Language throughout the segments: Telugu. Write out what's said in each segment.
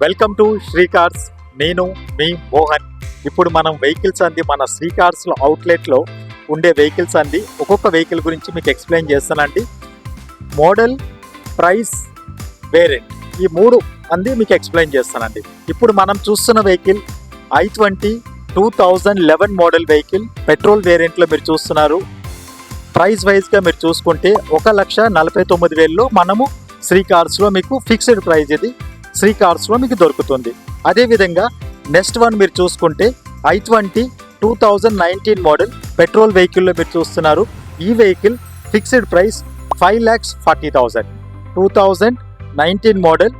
వెల్కమ్ టు శ్రీ కార్స్ నేను మీ మోహన్. ఇప్పుడు మనం వెహికల్స్ అంది మన శ్రీ కార్స్లో అవుట్లెట్లో ఉండే వెహికల్స్ అంది. ఒక్కొక్క వెహికల్ గురించి మీకు ఎక్స్ప్లెయిన్ చేస్తానండి. మోడల్ ప్రైస్ వేరియంట్ ఈ మూడు అంది మీకు ఎక్స్ప్లెయిన్ చేస్తానండి. ఇప్పుడు మనం చూస్తున్న vehicle i twenty two thousand eleven model vehicle petrol వేరియంట్లో మీరు చూస్తున్నారు. ప్రైస్ వైజ్గా మీరు చూసుకుంటే ఒక లక్ష నలభై తొమ్మిది వేలలో మనము శ్రీ కార్స్లో మీకు ఫిక్స్డ్ ప్రైస్ ఇది. శ్రీ కార్స్లో మీకు దొరుకుతుంది. అదేవిధంగా నెక్స్ట్ వన్ మీరు చూసుకుంటే I twenty two thousand nineteen model petrol వెహికల్లో మీరు చూస్తున్నారు. ఈ vehicle fixed price five lakhs forty thousand. Two thousand nineteen model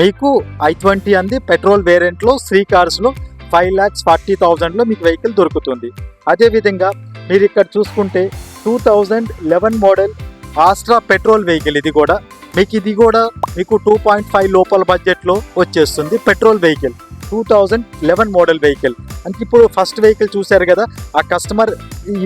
మీకు ఐ ట్వంటీ అంది పెట్రోల్ వేరియంట్లో శ్రీ కార్స్లో ఫైవ్ ల్యాక్స్ ఫార్టీ థౌజండ్లో మీకు వెహికల్ దొరుకుతుంది. అదేవిధంగా మీరు ఇక్కడ చూసుకుంటే two thousand eleven model Astra petrol vehicle ఇది కూడా. మీకు ఇది కూడా మీకు టూ పాయింట్ ఫైవ్ లోపల బడ్జెట్లో వచ్చేస్తుంది petrol vehicle two thousand eleven model vehicle అంటే ఇప్పుడు ఫస్ట్ వెహికల్ చూశారు కదా ఆ కస్టమర్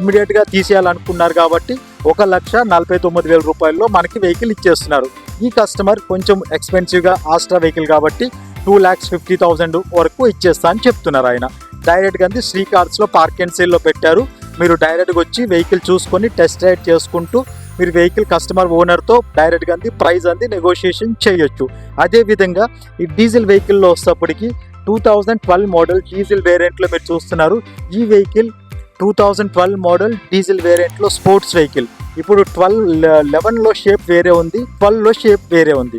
ఇమీడియట్గా తీసేయాలనుకున్నారు కాబట్టి ఒక లక్ష నలభై తొమ్మిది వేల రూపాయల్లో మనకి వెహికల్ ఇచ్చేస్తున్నారు. ఈ కస్టమర్ కొంచెం ఎక్స్పెన్సివ్గా ఆస్ట్రా వెహికల్ కాబట్టి టూ ల్యాక్స్ ఫిఫ్టీ థౌసండ్ వరకు ఇచ్చేస్తా అని చెప్తున్నారు ఆయన. డైరెక్ట్గా అంది శ్రీ కార్స్లో పార్క్ అండ్ సేల్లో పెట్టారు. మీరు డైరెక్ట్గా వచ్చి వెహికల్ చూసుకొని టెస్ట్ రైడ్ చేసుకుంటూ మీరు వెహికల్ కస్టమర్ ఓనర్తో డైరెక్ట్గా అంది ప్రైస్ అంది నెగోషియేషన్ చేయొచ్చు. అదేవిధంగా ఈ డీజిల్ వెహికల్లో వస్తేప్పటికి two thousand twelve model diesel వేరియంట్లో మీరు చూస్తున్నారు. ఈ vehicle two thousand twelve model diesel వేరియంట్లో sports vehicle ఇప్పుడు ట్వెల్వ్ లెవెన్లో షేప్ వేరే ఉంది ట్వెల్వ్లో షేప్ వేరే ఉంది.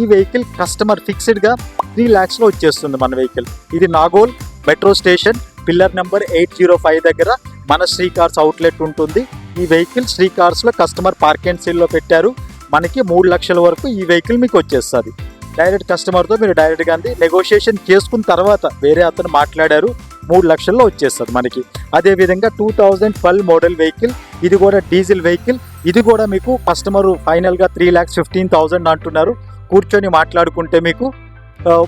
ఈ వెహికల్ కస్టమర్ ఫిక్స్డ్గా త్రీ ల్యాక్స్లో వచ్చేస్తుంది మన వెహికల్ ఇది Nagole metro station pillar number eight zero five దగ్గర మన శ్రీ కార్స్ అవుట్లెట్ ఉంటుంది. ఈ వెహికల్ శ్రీ కార్స్లో కస్టమర్ పార్క్ అండ్ సేల్లో పెట్టారు. మనకి మూడు లక్షల వరకు ఈ వెహికల్ మీకు వచ్చేస్తుంది. డైరెక్ట్ కస్టమర్తో మీరు డైరెక్ట్గా అంది నెగోషియేషన్ చేసుకున్న తర్వాత వేరే అతను మాట్లాడారు. మూడు లక్షల్లో వచ్చేస్తుంది మనకి. అదేవిధంగా two thousand twelve model vehicle ఇది కూడా డీజిల్ వెహికల్ ఇది కూడా మీకు కస్టమర్ ఫైనల్గా త్రీ ల్యాక్స్ ఫిఫ్టీన్ థౌజండ్ అంటున్నారు. కూర్చొని మాట్లాడుకుంటే మీకు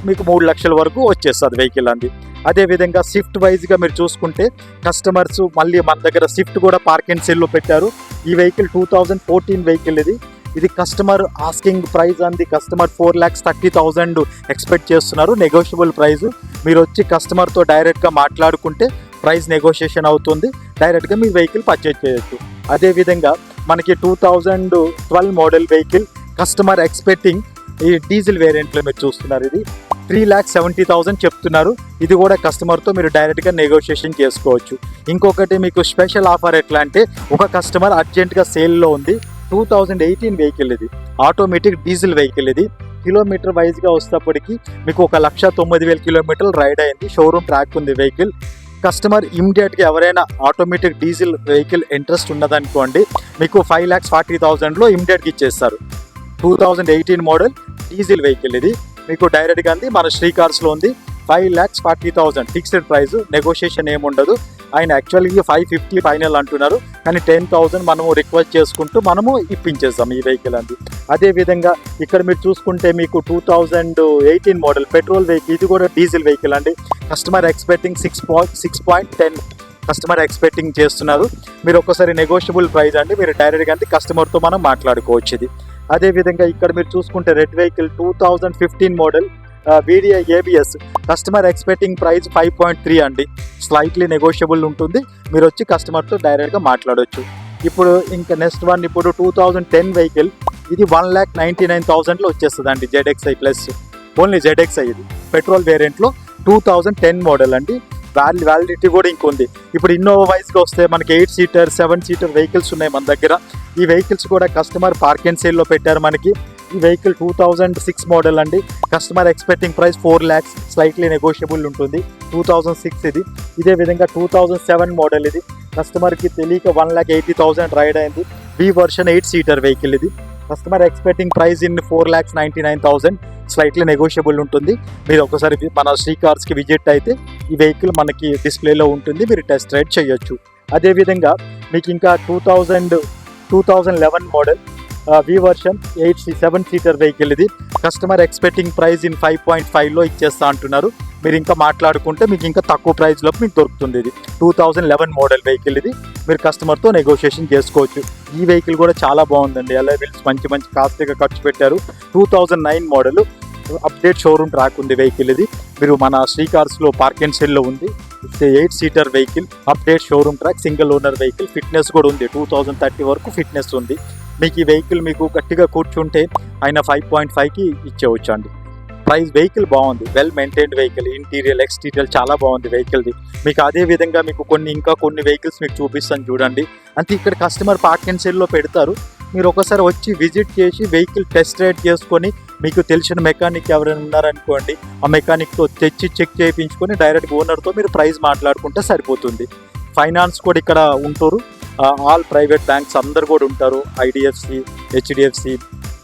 మీకు మూడు లక్షల వరకు వచ్చేస్తుంది వెహికల్ అంది. అదేవిధంగా షిఫ్ట్ వైజ్గా మీరు చూసుకుంటే కస్టమర్స్ మళ్ళీ మన దగ్గర షిఫ్ట్ కూడా పార్క్ అండ్ సెల్లో పెట్టారు. ఈ vehicle two thousand fourteen vehicle ఇది. ఇది కస్టమర్ ఆస్కింగ్ ప్రైస్ అంది. Customer four lakhs thirty thousand expect చేస్తున్నారు. నెగోషియబుల్ ప్రైస్ మీరు వచ్చి కస్టమర్తో డైరెక్ట్గా మాట్లాడుకుంటే ప్రైస్ నెగోషియేషన్ అవుతుంది. డైరెక్ట్గా మీ వెహికల్ పర్చేజ్ చేయొచ్చు. అదేవిధంగా మనకి two thousand twelve model vehicle customer expecting ఈ డీజిల్ వేరియంట్లో మీరు చూస్తున్నారు ఇది. త్రీ ల్యాక్స్ సెవెంటీ థౌసండ్ చెప్తున్నారు. ఇది కూడా కస్టమర్తో మీరు డైరెక్ట్గా నెగోషియేషన్ చేసుకోవచ్చు. ఇంకొకటి మీకు స్పెషల్ ఆఫర్ ఎట్లా అంటే ఒక కస్టమర్ అర్జెంట్గా సేల్లో ఉంది. టూ థౌజండ్ ఎయిటీన్ వెహికల్ ఇది. ఆటోమేటిక్ డీజిల్ వెహికల్ ఇది. కిలోమీటర్ వైజ్గా వస్తేప్పటికి మీకు ఒక లక్ష తొమ్మిది వేల కిలోమీటర్లు రైడ్ అయింది. షోరూమ్ ట్రాక్ ఉంది వెహికల్ కస్టమర్ ఇమీడియట్గా ఎవరైనా ఆటోమేటిక్ డీజిల్ వెహికల్ ఇంట్రెస్ట్ ఉన్నదనుకోండి మీకు ఫైవ్ ల్యాక్స్ ఫార్టీ థౌజండ్లో ఇమీడియట్గా ఇచ్చేస్తారు. Two thousand eighteen model diesel vehicle ఇది. మీకు డైరెక్ట్గా అంది మన శ్రీ కార్స్లో ఉంది. Five lakhs forty thousand fixed price negotiation ఏముండదు. ఆయన యాక్చువల్గా ఫైవ్ ఫిఫ్టీ ఫైనల్ అంటున్నారు. కానీ టెన్ థౌజండ్ మనము రిక్వెస్ట్ చేసుకుంటూ మనము ఇప్పించేస్తాం ఈ వెహికల్ అంది. అదేవిధంగా ఇక్కడ మీరు చూసుకుంటే మీకు two thousand eighteen model petrol vehicle ఇది కూడా డీజిల్ వెహికల్ అండి. Customer expecting six point six point ten customer expecting చేస్తున్నారు. మీరు ఒక్కసారి నెగోషియబుల్ ప్రైస్ అండి. మీరు డైరెక్ట్గా అంటే కస్టమర్తో మనం మాట్లాడుకోవచ్చు ఇది. అదేవిధంగా ఇక్కడ మీరు చూసుకుంటే red vehicle two thousand fifteen model VDI ABS customer expecting price five point three అండి. స్లైట్లీ నెగోషియబుల్ ఉంటుంది. మీరు వచ్చి కస్టమర్తో డైరెక్ట్గా మాట్లాడవచ్చు ఇప్పుడు ఇంకా నెక్స్ట్ వన్ ఇప్పుడు టూ థౌజండ్ టెన్ వెహికల్ ఇది వన్ ల్యాక్ నైంటీ నైన్ థౌసండ్లో వచ్చేస్తుంది అండి జెడ్ఎక్స్ఐ ప్లస్ ఓన్లీ జెడ్ఎక్స్ఐ ఇది. పెట్రోల్ వేరియంట్లో టూ థౌజండ్ టెన్ మోడల్ అండి. వ్యాలి వ్యాలిడిటీ కూడా ఇంకొంది. ఇప్పుడు ఇన్నోవా వైజ్గా వస్తే మనకి eight seater seven seater vehicles ఉన్నాయి మన దగ్గర. ఈ వెహికల్స్ కూడా కస్టమర్ పార్క్ అండ్ సేల్లో పెట్టారు మనకి. ఈ vehicle two thousand six model అండి. Customer expecting price four lakhs slightly negotiable ఉంటుంది. టూ థౌజండ్ సిక్స్ ఇది. ఇదే విధంగా టూ థౌజండ్ సెవెన్ మోడల్ ఇది. కస్టమర్కి తెలియక one lakh eighty thousand ride అయింది. B version eight seater vehicle ఇది. Customer expecting price in four lakhs ninety nine thousand slightly negotiable ఉంటుంది. మీరు ఒకసారి మన శ్రీ కార్స్కి విజిట్ అయితే ఈ వెహికల్ మనకి డిస్ప్లేలో ఉంటుంది. మీరు టెస్ట్ రైడ్ చేయొచ్చు. అదేవిధంగా మీకు ఇంకా two thousand two thousand eleven model V version eight seven seater vehicle ఇది. Customer expecting price in five point ఫైవ్లో ఇచ్చేస్తా అంటున్నారు. మీరు ఇంకా మాట్లాడుకుంటే మీకు ఇంకా తక్కువ ప్రైస్లో మీకు దొరుకుతుంది ఇది. Two thousand eleven model vehicle ఇది. మీరు కస్టమర్తో నెగోషియేషన్ చేసుకోవచ్చు. ఈ వెహికల్ కూడా చాలా బాగుందండి. అలా వీల్స్ మంచి మంచి కాస్ట్లీగా ఖర్చు పెట్టారు. Two thousand nine model update showroom track ఉంది వెహికల్ ఇది. మీరు మన శ్రీ కార్స్లో పార్క్ అండ్ సెల్లో ఉంది. Eight seater vehicle update showroom track single owner vehicle fitness కూడా ఉంది. టూ థౌజండ్ థర్టీ వరకు ఫిట్నెస్ ఉంది. మీకు ఈ వెహికల్ మీకు గట్టిగా కూర్చుంటే ఆయన ఫైవ్ పాయింట్ ఫైవ్కి ఇచ్చేవచ్చు అండి ప్రైస్ వెహికల్ బాగుంది. Well maintained vehicle interior exterior చాలా బాగుంది వెహికల్ది మీకు అదే విధంగా మీకు కొన్ని ఇంకా కొన్ని వెహికల్స్ మీకు చూపిస్తాను చూడండి. అంటే ఇక్కడ కస్టమర్ పార్క్ అండ్ సెల్లో పెడతారు. మీరు ఒకసారి వచ్చి విజిట్ చేసి వెహికల్ టెస్ట్ రైడ్ చేసుకొని మీకు తెలిసిన మెకానిక్ ఎవరైనా ఉన్నారనుకోండి ఆ మెకానిక్తో తెచ్చి చెక్ చేయించుకొని డైరెక్ట్ ఓనర్తో మీరు ప్రైస్ మాట్లాడుకుంటే సరిపోతుంది. ఫైనాన్స్ కూడా ఇక్కడ ఉంటారు. ఆల్ ప్రైవేట్ బ్యాంక్స్ అందరు కూడా ఉంటారు. ఐడిఎఫ్సి హెచ్డిఎఫ్సి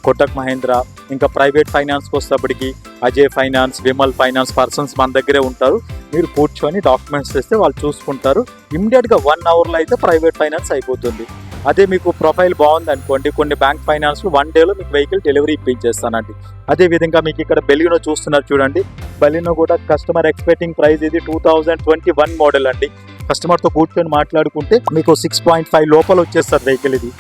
కోటక్ మహేంద్ర ఇంకా ప్రైవేట్ ఫైనాన్స్కి వచ్చేటప్పటికి Ajay finance Vimal finance persons మన దగ్గరే ఉంటారు. మీరు కూర్చొని డాక్యుమెంట్స్ తెస్తే వాళ్ళు చూసుకుంటారు. ఇమ్మీడియట్గా వన్ అవర్లో అయితే ప్రైవేట్ ఫైనాన్స్ అయిపోతుంది. అదే మీకు ప్రొఫైల్ బాగుంది అనుకోండి కొన్ని బ్యాంక్ ఫైనాన్స్లు వన్ డేలో మీకు వెహికల్ డెలివరీ ఇప్పించేస్తానండి. అదే విధంగా మీకు ఇక్కడ బెలినో చూస్తున్నారు చూడండి. బెలినో కూడా కస్టమర్ ఎక్స్పెక్టింగ్ ప్రైస్ ఇది two thousand twenty one model అండి. కస్టమర్తో కూర్చొని మాట్లాడుకుంటే మీకు సిక్స్ పాయింట్ ఫైవ్ లోపల వచ్చేస్తారు వెహికల్ ఇది.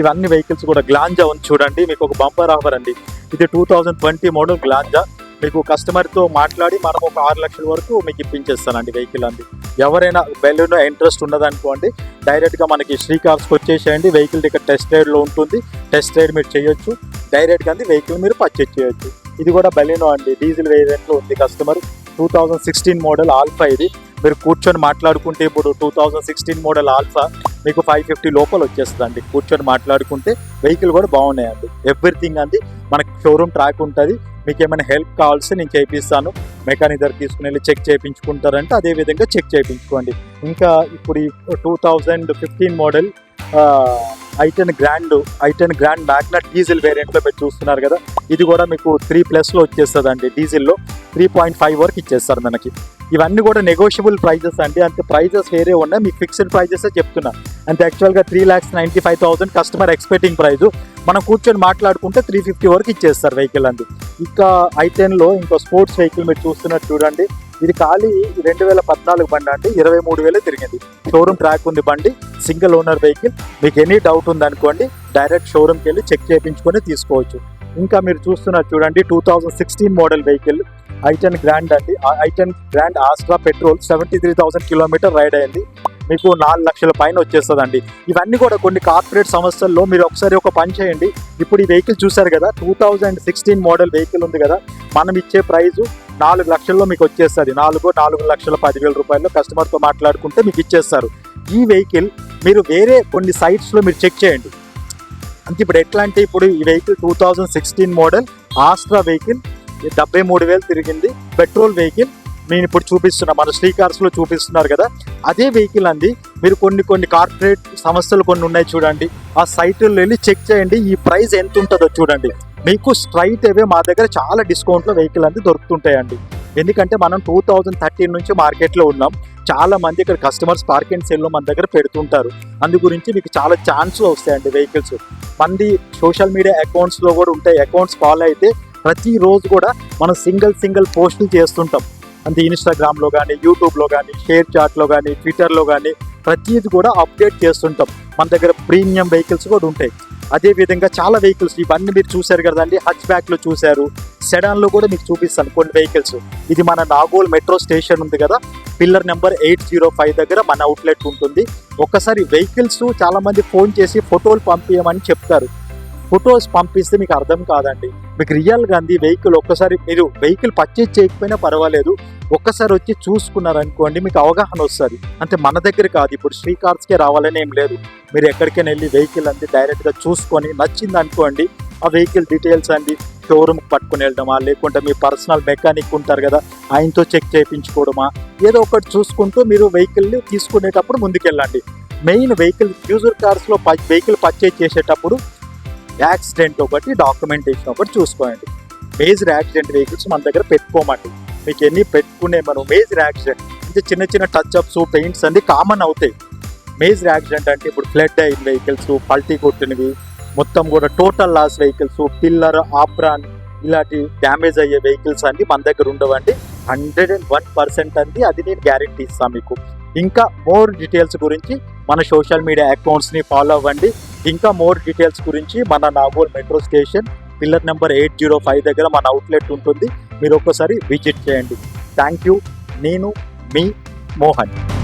ఇవన్నీ వెహికల్స్ కూడా గ్లాంజా ఉంది చూడండి. మీకు ఒక బంపర్ ఆఫర్ అండి. ఇది two thousand twenty model Glanza. మీకు కస్టమర్తో మాట్లాడి మనం ఒక ఆరు లక్షల వరకు మీకు ఇప్పించేస్తానండి వెహికల్ అండి. ఎవరైనా బెలూన్ ఇంట్రెస్ట్ ఉన్నదనుకోండి డైరెక్ట్గా మనకి శ్రీకార్స్కి వచ్చేసేయండి. వెహికల్ ఇక్కడ టెస్ట్ రైడ్లో ఉంటుంది. టెస్ట్ రైడ్ మీరు చేయొచ్చు. డైరెక్ట్గా అంది వెహికల్ మీరు పర్చేజ్ చేయొచ్చు. ఇది కూడా బెలూనో అండి. డీజిల్ వేరియంట్లో ఉంది customer. Two thousand sixteen model alpha ఇది. మీరు కూర్చొని మాట్లాడుకుంటే ఇప్పుడు two thousand sixteen model alpha మీకు ఫైవ్ ఫిఫ్టీ లోపల వచ్చేస్తుంది అండి కూర్చొని మాట్లాడుకుంటే వెహికల్ కూడా బాగున్నాయండి. ఎవ్రీథింగ్ అండి. మనకు షోరూమ్ ట్రాక్ ఉంటుంది. మీకు ఏమైనా హెల్ప్ కావాల్సి నేను చేపిస్తాను. మెకానిక్ దగ్గర తీసుకుని వెళ్ళి చెక్ చేయించుకుంటారంటే అదే విధంగా చెక్ చేయించుకోండి ఇంకా ఇప్పుడు ఈ two thousand fifteen model i ten grand i ten grand magna diesel వేరియంట్లో మీరు చూస్తున్నారు కదా. ఇది కూడా మీకు త్రీ ప్లస్లో వచ్చేస్తుంది అండి డీజిల్లో త్రీ పాయింట్ ఫైవ్ వరకు ఇచ్చేస్తారు మనకి. ఇవన్నీ కూడా నెగోషియబుల్ ప్రైజెస్ అండి. అంటే ప్రైజెస్ వేరే ఉన్నాయి. మీకు ఫిక్స్డ్ ప్రైజెస్ చెప్తున్నా. అంటే యాక్చువల్గా three lakhs ninety five thousand customer expecting price మనం కూర్చొని మాట్లాడుకుంటే త్రీ ఫిఫ్టీ వరకు ఇచ్చేస్తారు వెహికల్ అండి. ఇంకా ఐటెన్లో ఇంకో స్పోర్ట్స్ వెహికల్ మీరు చూస్తున్నట్టు చూడండి. ఇది ఖాళీ రెండు వేల పద్నాలుగు బండి అండి. ఇరవై మూడు వేలే తిరిగింది. షోరూమ్ ట్రాక్ ఉంది బండి. సింగిల్ ఓనర్ వెహికల్ మీకు ఎనీ డౌట్ ఉందనుకోండి డైరెక్ట్ షోరూమ్కి వెళ్ళి చెక్ చేయించుకొని తీసుకోవచ్చు. ఇంకా మీరు చూస్తున్నారు చూడండి two thousand sixteen model vehicle i ten grand అండి. I ten grand Astra petrol seventy three thousand kilometer ride అయింది. మీకు నాలుగు లక్షల పైన వచ్చేస్తుందండి. ఇవన్నీ కూడా కొన్ని కార్పొరేట్ సంస్థల్లో మీరు ఒకసారి ఒక పని చేయండి. ఇప్పుడు ఈ వెహికల్ చూసారు కదా two thousand sixteen model vehicle ఉంది కదా మనం ఇచ్చే ప్రైజు నాలుగు లక్షల్లో మీకు వచ్చేస్తుంది. నాలుగు నాలుగు లక్షల పదివేల రూపాయల్లో కస్టమర్తో మాట్లాడుకుంటే మీకు ఇచ్చేస్తారు. ఈ వెహికల్ మీరు వేరే కొన్ని సైట్స్లో మీరు చెక్ చేయండి. అంటే ఇప్పుడు ఎట్లా అంటే ఇప్పుడు ఈ vehicle two thousand sixteen model Astra vehicle డెబ్బై మూడు వేలు తిరిగింది పెట్రోల్ వెహికల్. నేను ఇప్పుడు చూపిస్తున్నా మన శ్రీ లో చూపిస్తున్నారు కదా అదే వెహికల్ అంది మీరు కొన్ని కొన్ని కార్పొరేట్ సంస్థలు కొన్ని ఉన్నాయి చూడండి. ఆ సైట్లో వెళ్ళి చెక్ చేయండి ఈ ప్రైస్ ఎంత ఉంటుందో చూడండి. మీకు స్ట్రైట్ అవే మా దగ్గర చాలా డిస్కౌంట్లో వెహికల్ అంది దొరుకుతుంటాయండి. ఎందుకంటే మనం టూ థౌజండ్ థర్టీన్ నుంచి మార్కెట్లో ఉన్నాం. చాలా మంది ఇక్కడ కస్టమర్స్ పార్క్ అండ్ సెల్లో మన దగ్గర పెడుతుంటారు. అందు గురించి మీకు చాలా ఛాన్స్ వస్తాయండి వెహికల్స్ మంది సోషల్ మీడియా అకౌంట్స్లో కూడా ఉంటాయి. అకౌంట్స్ ఫాలో అయితే ప్రతిరోజు కూడా మనం సింగిల్ సింగిల్ పోస్టులు చేస్తుంటాం. అంటే ఇన్స్టాగ్రామ్లో కానీ యూట్యూబ్లో కానీ షేర్ చాట్లో కానీ ట్విట్టర్లో కానీ ప్రతిది కూడా అప్డేట్ చేస్తుంటాం. మన దగ్గర ప్రీమియం వెహికల్స్ కూడా ఉంటాయి. అదే విధంగా చాలా వెహికల్స్ ఇవన్నీ మీరు చూశారు కదండి హచ్ బ్యాక్లో చూశారు. సెడాన్లో కూడా మీకు చూపిస్తాను కొన్ని వెహికల్స్ ఇది మన నాగోల్ మెట్రో స్టేషన్ ఉంది కదా pillar number eight zero five దగ్గర మన అవుట్లెట్ ఉంటుంది. ఒక్కసారి వెహికల్స్ చాలామంది ఫోన్ చేసి ఫోటోలు పంపించమని చెప్తారు. ఫొటోస్ పంపిస్తే మీకు అర్థం కాదండి. మీకు రియల్గా అంది వెహికల్ ఒక్కసారి మీరు వెహికల్ పర్చేజ్ చేయకపోయినా పర్వాలేదు. ఒక్కసారి వచ్చి చూసుకున్నారనుకోండి మీకు అవగాహన వస్తుంది. అంటే మన దగ్గర కాదు. ఇప్పుడు శ్రీ కార్స్కే రావాలని ఏం లేదు. మీరు ఎక్కడికైనా వెళ్ళి వెహికల్ అంది డైరెక్ట్గా చూసుకొని నచ్చింది అనుకోండి ఆ వెహికల్ డీటెయిల్స్ అండి షోరూమ్ పట్టుకుని వెళ్ళడమా లేకుంటే మీ పర్సనల్ మెకానిక్ ఉంటారు కదా ఆయనతో చెక్ చేయించుకోవడమా ఏదో ఒకటి చూసుకుంటూ మీరు వెహికల్ని తీసుకునేటప్పుడు ముందుకెళ్ళండి. మెయిన్ వెహికల్ యూజర్ కార్స్లో వెహికల్ పర్చేజ్ చేసేటప్పుడు యాక్సిడెంట్ ఒకటి డాక్యుమెంటేషన్ ఒకటి చూసుకోండి. మేజర్ యాక్సిడెంట్ వెహికల్స్ మన దగ్గర పెట్టుకోమండి. మీకు ఎన్ని పెట్టుకునే మనం మేజర్ యాక్సిడెంట్ అంటే చిన్న చిన్న టచ్ అప్స్ పెయింట్స్ అన్ని కామన్ అవుతాయి. మేజర్ యాక్సిడెంట్ అంటే ఇప్పుడు ఫ్లడ్ అయిన వెహికల్స్ పల్టీ కొట్టినవి మొత్తం కూడా total loss vehicles pillar apron ఇలాంటి డ్యామేజ్ అయ్యే వెహికల్స్ అన్ని మన దగ్గర ఉండవండి. హండ్రెడ్ అండ్ వన్ పర్సెంట్ అంది అది నేను గ్యారంటీ ఇస్తాను మీకు. ఇంకా మోర్ డీటెయిల్స్ గురించి మన సోషల్ మీడియా అకౌంట్స్ని ఫాలో అవ్వండి. ఇంకా మోర్ డీటెయిల్స్ గురించి మన Nagole metro station pillar number eight zero five దగ్గర మన అవుట్లెట్ ఉంటుంది. మీరు ఒక్కసారి విజిట్ చేయండి. Thank you. నేను మీ మోహన్.